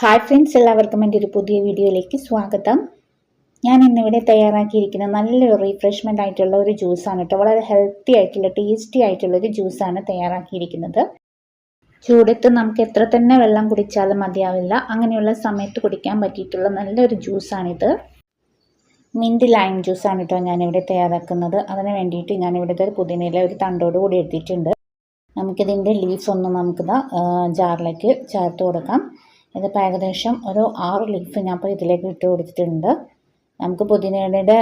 Hi friends എല്ലാവർക്കും എന്റെ ഒരു പുതിയ വീഡിയോയിലേക്ക് സ്വാഗതം. ഞാൻ ഇന്നിവിടെ തയ്യാറാക്കിയിരിക്കുന്ന നല്ലൊരു റീഫ്രഷ്മെന്റ് ആയിട്ടുള്ള ഒരു ജ്യൂസാണ് കേട്ടോ. വളരെ ഹെൽത്തി ആയിട്ടുള്ള ടേസ്റ്റി ആയിട്ടുള്ള ഒരു ജ്യൂസാണ് തയ്യാറാക്കിയിരിക്കുന്നത്. ചൂടത്ത് നമുക്ക് എത്ര തന്നെ വെള്ളം കുടിച്ചാലും മതിയാവില്ല. അങ്ങനെയുള്ള സമയത്ത് കുടിക്കാൻ പറ്റിയിട്ടുള്ള നല്ലൊരു ജ്യൂസാണിത് മിന്റ് ലൈം ജ്യൂസാണ് കേട്ടോ ഞാനിവിടെ തയ്യാറാക്കുന്നത്. അതിന് വേണ്ടിയിട്ട് ഞാനിവിടെ ഒരു പുതിനയില ഒരു തണ്ടോട് കൂടി എടുത്തിട്ടുണ്ട്. നമുക്കിതിന്റെ ലീഫ് ഒന്ന് നമുക്കിതാ ജാറിലേക്ക് ചേർത്ത് കൊടുക്കാം. ഇതിപ്പോൾ ഏകദേശം ഒരു ആറ് ലീഫ് ഞാൻ ഇപ്പോൾ ഇതിലേക്ക് ഇട്ട് കൊടുത്തിട്ടുണ്ട്. നമുക്ക് പുതിനയുടെ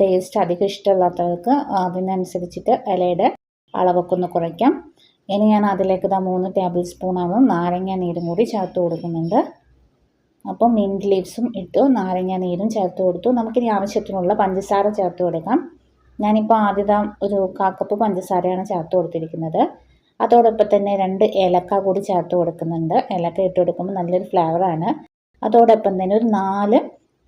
ടേസ്റ്റ് അധികം ഇഷ്ടമില്ലാത്തവർക്ക് അതിനനുസരിച്ചിട്ട് ഇലയുടെ അളവൊക്കെ ഒന്ന് കുറയ്ക്കാം. ഇനി ഞാൻ അതിലേക്ക് ഇതാ മൂന്ന് ടേബിൾ സ്പൂണാണ് നാരങ്ങ നീരും കൂടി ചേർത്ത് കൊടുക്കുന്നുണ്ട്. അപ്പോൾ മിന്റ് ലീവ്സും ഇട്ടു നാരങ്ങ നീരും ചേർത്ത് കൊടുത്തു. നമുക്കിനി ആവശ്യത്തിനുള്ള പഞ്ചസാര ചേർത്ത് കൊടുക്കാം. ഞാനിപ്പോൾ ആദ്യത ഒരു കാക്കപ്പ് പഞ്ചസാരയാണ് ചേർത്ത് കൊടുത്തിരിക്കുന്നത്. അതോടൊപ്പം തന്നെ രണ്ട് ഏലക്ക കൂടി ചേർത്ത് കൊടുക്കുന്നുണ്ട്. ഏലക്ക ഇട്ട് കൊടുക്കുമ്പോൾ നല്ലൊരു ഫ്ലേവറാണ് അതോടൊപ്പം തന്നെ ഒരു നാല്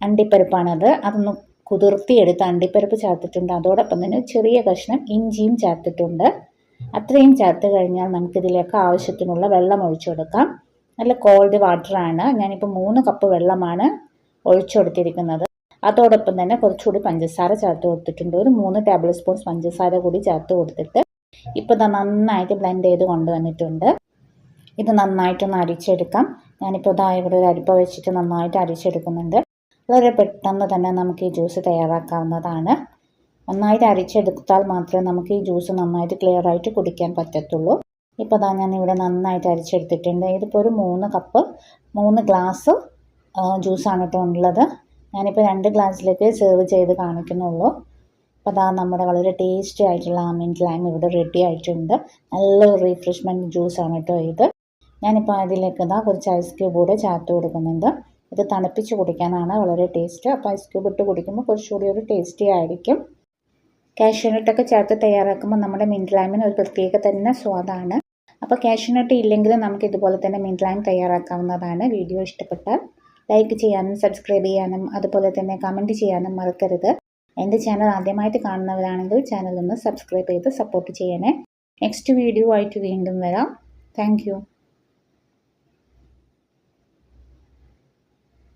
അണ്ടിപ്പരിപ്പാണത് അതൊന്ന് കുതിർത്തിയെടുത്ത് അണ്ടിപ്പരിപ്പ് ചേർത്തിട്ടുണ്ട്. അതോടൊപ്പം തന്നെ ചെറിയ കഷ്ണം ഇഞ്ചിയും ചേർത്തിട്ടുണ്ട്. അത്രയും ചേർത്ത് കഴിഞ്ഞാൽ നമുക്കിതിലേക്ക് ആവശ്യത്തിനുള്ള വെള്ളം ഒഴിച്ചു കൊടുക്കാം. നല്ല കോൾഡ് വാട്ടറാണ് ഞാനിപ്പോൾ മൂന്ന് കപ്പ് വെള്ളമാണ് ഒഴിച്ചു കൊടുത്തിരിക്കുന്നത്. അതോടൊപ്പം തന്നെ കുറച്ചുകൂടി പഞ്ചസാര ചേർത്ത് കൊടുത്തിട്ടുണ്ട്. ഒരു മൂന്ന് ടേബിൾ സ്പൂൺ പഞ്ചസാര കൂടി ചേർത്ത് കൊടുത്തിട്ട് ഇപ്പോൾ ഇത് നന്നായിട്ട് ബ്ലെൻഡ് ചെയ്ത് കൊണ്ടുവന്നിട്ടുണ്ട്. ഇത് നന്നായിട്ടൊന്ന് അരിച്ചെടുക്കാം. ഞാനിപ്പോൾ ഇതാ ഇവിടെ ഒരു അരിപ്പ വെച്ചിട്ട് നന്നായിട്ട് അരിച്ചെടുക്കുന്നുണ്ട്. വളരെ പെട്ടെന്ന് തന്നെ നമുക്ക് ഈ ജ്യൂസ് തയ്യാറാക്കാവുന്നതാണ്. നന്നായിട്ട് അരിച്ചെടുത്താൽ മാത്രമേ നമുക്ക് ഈ ജ്യൂസ് നന്നായിട്ട് ക്ലിയർ ആയിട്ട് കുടിക്കാൻ പറ്റത്തുള്ളൂ. ഇപ്പോൾ ഇതാ ഞാൻ ഇവിടെ നന്നായിട്ട് അരിച്ചെടുത്തിട്ടുണ്ട്. ഇതിപ്പോൾ ഒരു മൂന്ന് കപ്പ് മൂന്ന് ഗ്ലാസ് ജ്യൂസാണ് കേട്ടോ ഉള്ളത്. ഞാനിപ്പോൾ രണ്ട് ഗ്ലാസ്സിലേക്ക് സെർവ് ചെയ്ത് കാണിക്കുന്നുള്ളൂ. അപ്പോൾ അതാ നമ്മുടെ വളരെ ടേസ്റ്റി ആയിട്ടുള്ള ആമിന്റ് ലൈം ഇവിടെ റെഡി ആയിട്ടുണ്ട്. നല്ലൊരു റീഫ്രഷ്മെന്റ് ജ്യൂസാണ് കേട്ടോ ഇത്. ഞാനിപ്പോൾ അതിലേക്ക് ഇതാ കുറച്ച് ഐസ് ക്യൂബ് കൂടെ ചേർത്ത് കൊടുക്കുന്നുണ്ട്. ഇത് തണുപ്പിച്ച് കുടിക്കാനാണ് വളരെ ടേസ്റ്റ് അപ്പോൾ ഐസ് ക്യൂബ് ഇട്ട് കുടിക്കുമ്പോൾ കുറച്ചുകൂടി ഒരു ടേസ്റ്റി ആയിരിക്കും. കാഷ്യൂനട്ടൊക്കെ ചേർത്ത് തയ്യാറാക്കുമ്പോൾ നമ്മുടെ മിന്റ് ലൈമിന് ഒരു പ്രത്യേക തന്നെ സ്വാദാണ്. അപ്പോൾ കാഷ്യൂനട്ട് ഇല്ലെങ്കിലും നമുക്ക് ഇതുപോലെ തന്നെ മിന്റ് ലൈം തയ്യാറാക്കാവുന്നതാണ് വീഡിയോ ഇഷ്ടപ്പെട്ടാൽ. ലൈക്ക് ചെയ്യാനും സബ്സ്ക്രൈബ് ചെയ്യാനും അതുപോലെ തന്നെ കമന്റ് ചെയ്യാനും മറക്കരുത്. എന്റെ ചാനൽ ആദ്യമായിട്ട് കാണുന്നവരാണെങ്കിൽ ചാനൽ ഒന്ന് സബ്സ്ക്രൈബ് ചെയ്ത് സപ്പോർട്ട് ചെയ്യണേ. നെക്സ്റ്റ് വീഡിയോ ആയിട്ട് വീണ്ടും വരാം. താങ്ക്